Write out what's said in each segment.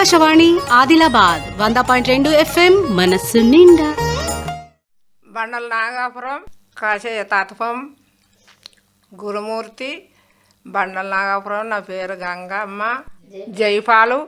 ఆకాశవాణి ఆదిలాబాద్ వంద పాయింట్ రెండు ఎఫ్ఎం మనస్సు నిండా. బండల నాగాపురం కాశయ్య తాతపం గురుమూర్తి బండల నాగాపురం నా పేరు గంగమ్మ జైపాలు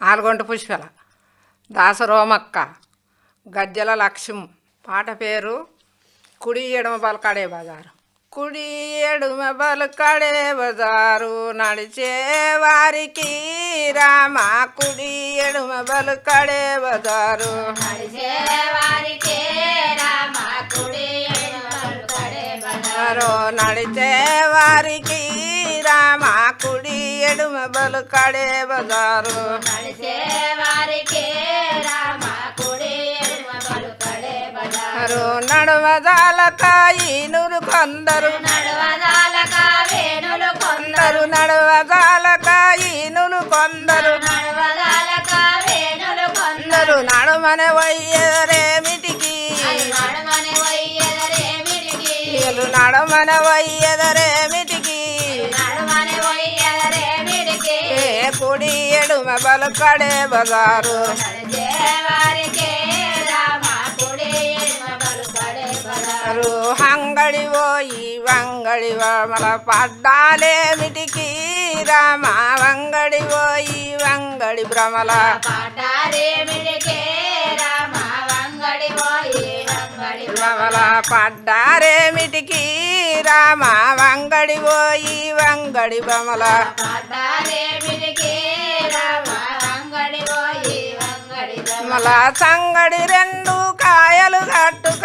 ఆల్గొంట పుష్పల దాసరోమక్క గజ్జల లక్ష్యం పాట పేరు కుడి ఎడమ బలకాడే బజారు. కుడి ఎడమ బలకాడే బజారు నడిచే వారికి రామ కుడి ఎడమ బలకాడే బజారు. నడిచే వారికి రామ కుడి ఎడమ బలకాడే బజారు. బజారు. నడవజాలకాయి నురు కొందరు కొందరు. నడవజాలకాయి నులు కొందరు కొందరు. నడమనే వయ్యరేమిటికి వీళ్ళు నడమనే వయ్యదరేమిటికి ఏ కుడి ఎడుమ బలకడే బజారు. బజారు హంగడి పోయి వంగడి మల పడ్డాలేమిటికి రామ వంగడి పోయి వంగడి భ్రమల. భ్రమల. పడ్డారేమిటికి రామ వంగడి పోయి వంగడి భ్రమల. భ్రమల. సంగడి రెండు కాయలు కట్టుక కట్టుక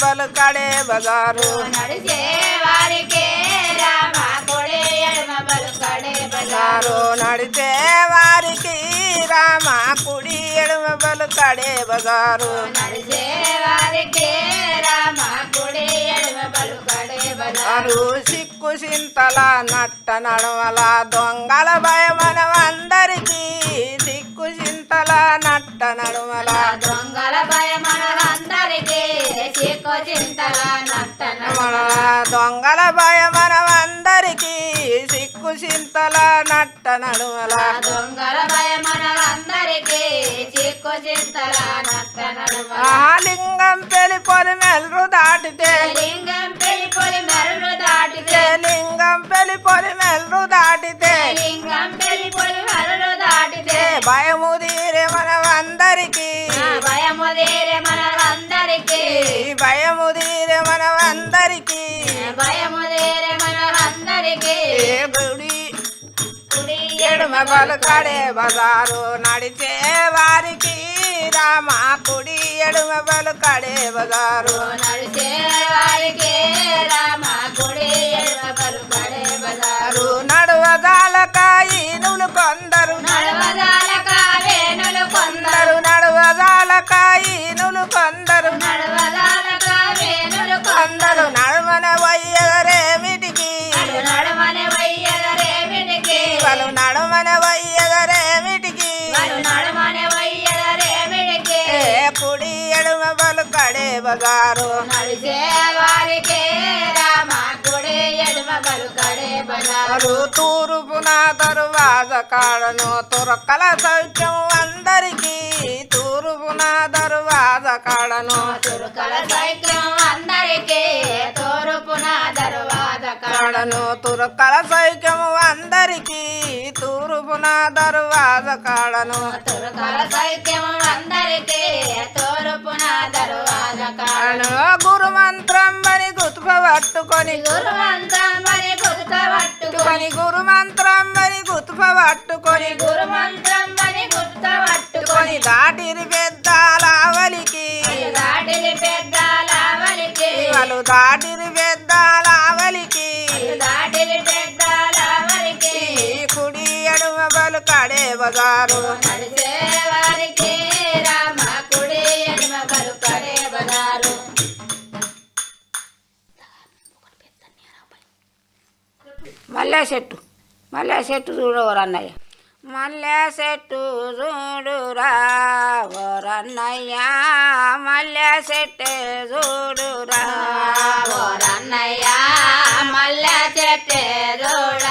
ఎడుమ బలుకడే బజారు నడిచే వారికి రామ కొడే ఎడమ బలుకడే బజారు నడిచే వారికి రామ కుడి ఎడుమ నడిచే వారికి రామ కొడే ఎడమ బలుకడే బజారు సిక్కు సింతల నట్ట నడవల దొంగల భయమనవందరికీ సిక్కు సింతల నట్ట నడుమల దొంగల అందరికీ చింతల దొంగల భయమనవందరికీ సిక్కు సింతల నట్ట నడుమల దొంగల భయం అందరికీ చిక్కు చింతల నట్టన ఆ లింగం పెళ్ళి పొలి మెల్రు దాటితే. లింగం పెళ్ళి పొలి మెరుడు దాటితే లింగం పెళ్ళి పొలి మెల్రు దాటితే. లింగం పెళ్ళి పొలి మెరుడు దాటితే భయము తీరే మనమందరికీ మనమందరికీ భయము తీరే మనలందరికీ. గుడి కుడి ఎడమ బలకడే బజారు నడిచే వారికి రామ కుడి ఎడమ బలకడే బజారు. నడిచే వారికి రామ గుడి వారికి ఎడమ బజారు. వారు తూర్పున దర్వాజ కాడను తురకల సౌఖ్యం అందరికీ. తూర్పున దర్వాజ కాడను తురుకల సైక్యం అందరికీ. తూర్పున దర్వాద కాడను తురకల సౌఖ్యం అందరికీ. తూర్పున దర్వాజ కాడను తురుకల సైక్యం అందరికీ పట్టుకొని గురుమంత్రం మరి గుర్త పట్టుకొని గురు మంత్రం అని గుతుప పట్టుకొని గురుమంత్రం మరి గుర్త పట్టుకొని కొని దాటిరి పెద్దాలావలికి. పెద్దలవలికి వాళ్ళు దాటిరి పెద్దాలావలికి. ఈ కుడి బలు కడే బజారు మల్లె చెట్టు మల్లె చెట్టు చూడవరన్నయ్య. మల్లె చెట్టు చూడురా ఓరన్నయ్య. మల్లె చెట్టు చూడురా ఓరన్నయ్య. మల్లె చెట్టు చూడ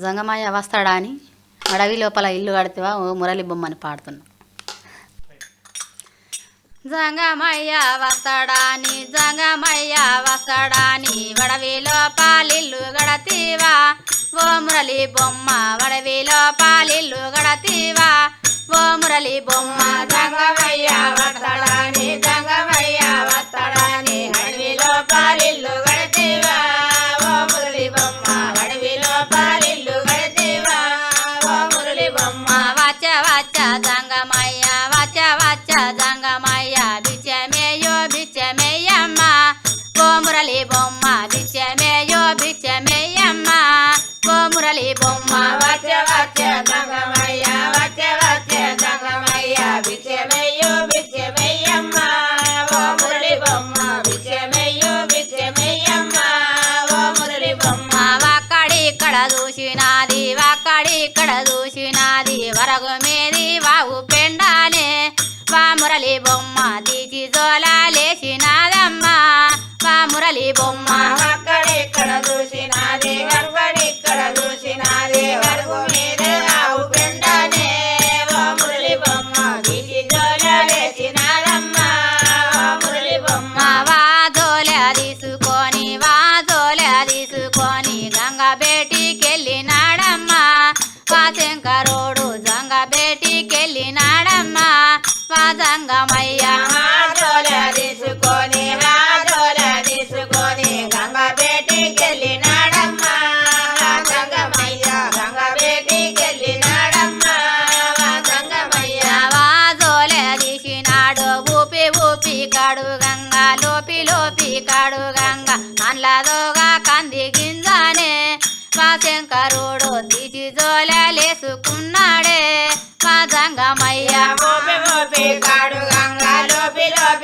జంగమాయ వస్తాడా అని అడవి లోపల ఇల్లు కడితేవా? ఓ మురళి బొమ్మని పాడుతున్నా. జంగమయ్య వస్తాడాని జంగమయ్య వస్తాడాని వడవిలో పాలిల్లు గడతీవా ఓ మురళి బొమ్మ వడవిలో పాలిల్లు గడతీవా ఓ మురళి బొమ్మ జంగ bom oh mar.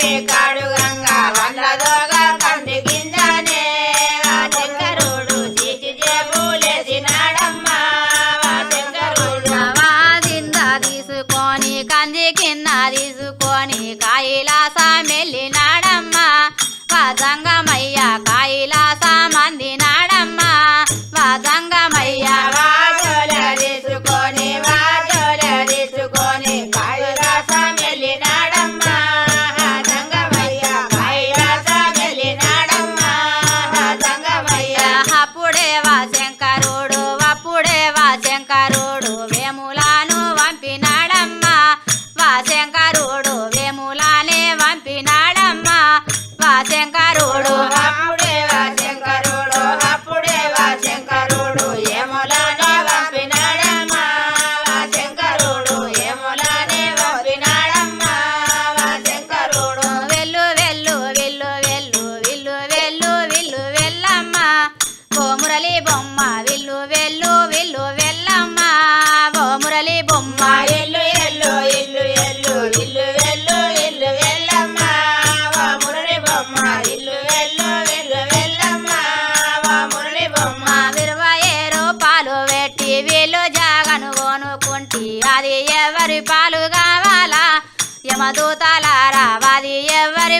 கழுகன்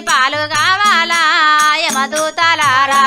పాలు కావాలా యమదూతలారా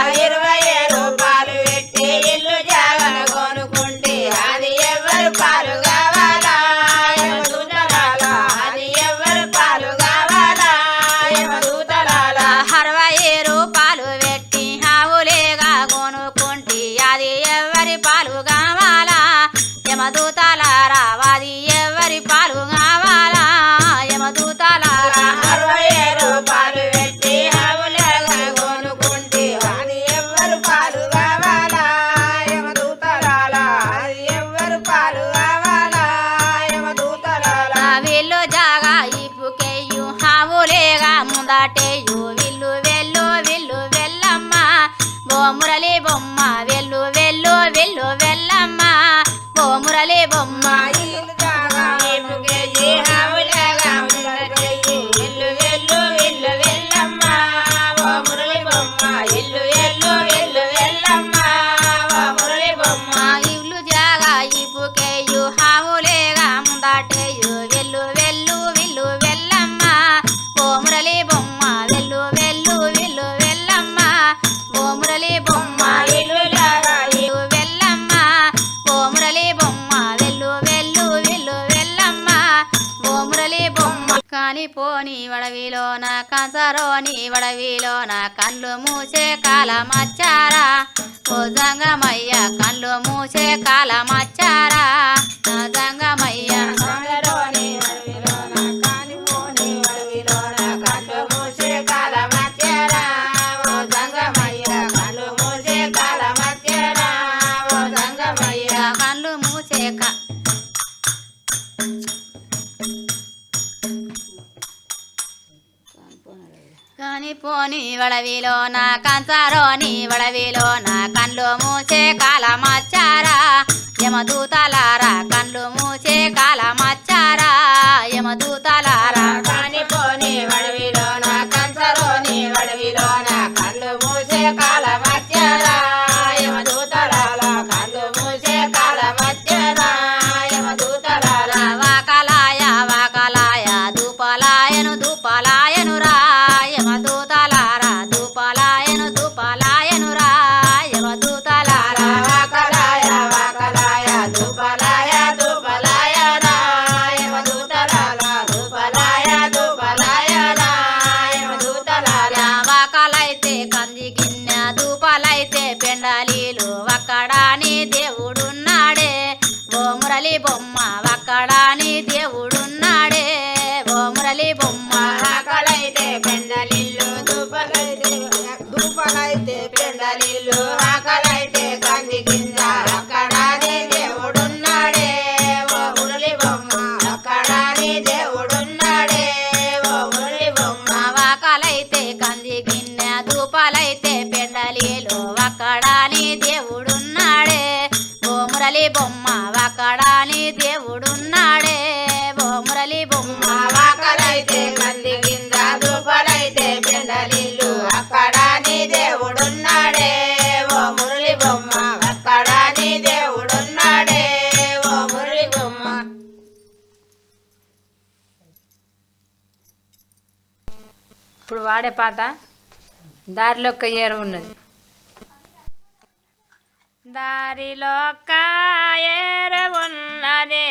వడవిలోన కంచరోని నా కళ్ళు మూసే కాలమచ్చారా? ఓ జంగమయ్య కళ్ళు మూసే కాలమచ్చారా? నా జంగమయ్య కాని పోని వడవిలో నా కంచారో నీ వడవిలో నా కండ్లు మూసే కాలమచ్చారా? యమదూతలా vale. పాడే పాట దారిలోక ఏర ఉన్నది. దారిలోక ఏరు ఉన్నది.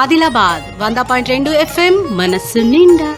ఆదిలాబాద్ వంద పాయింట్ రెండు ఎఫ్ఎం మనస్సు నిండా.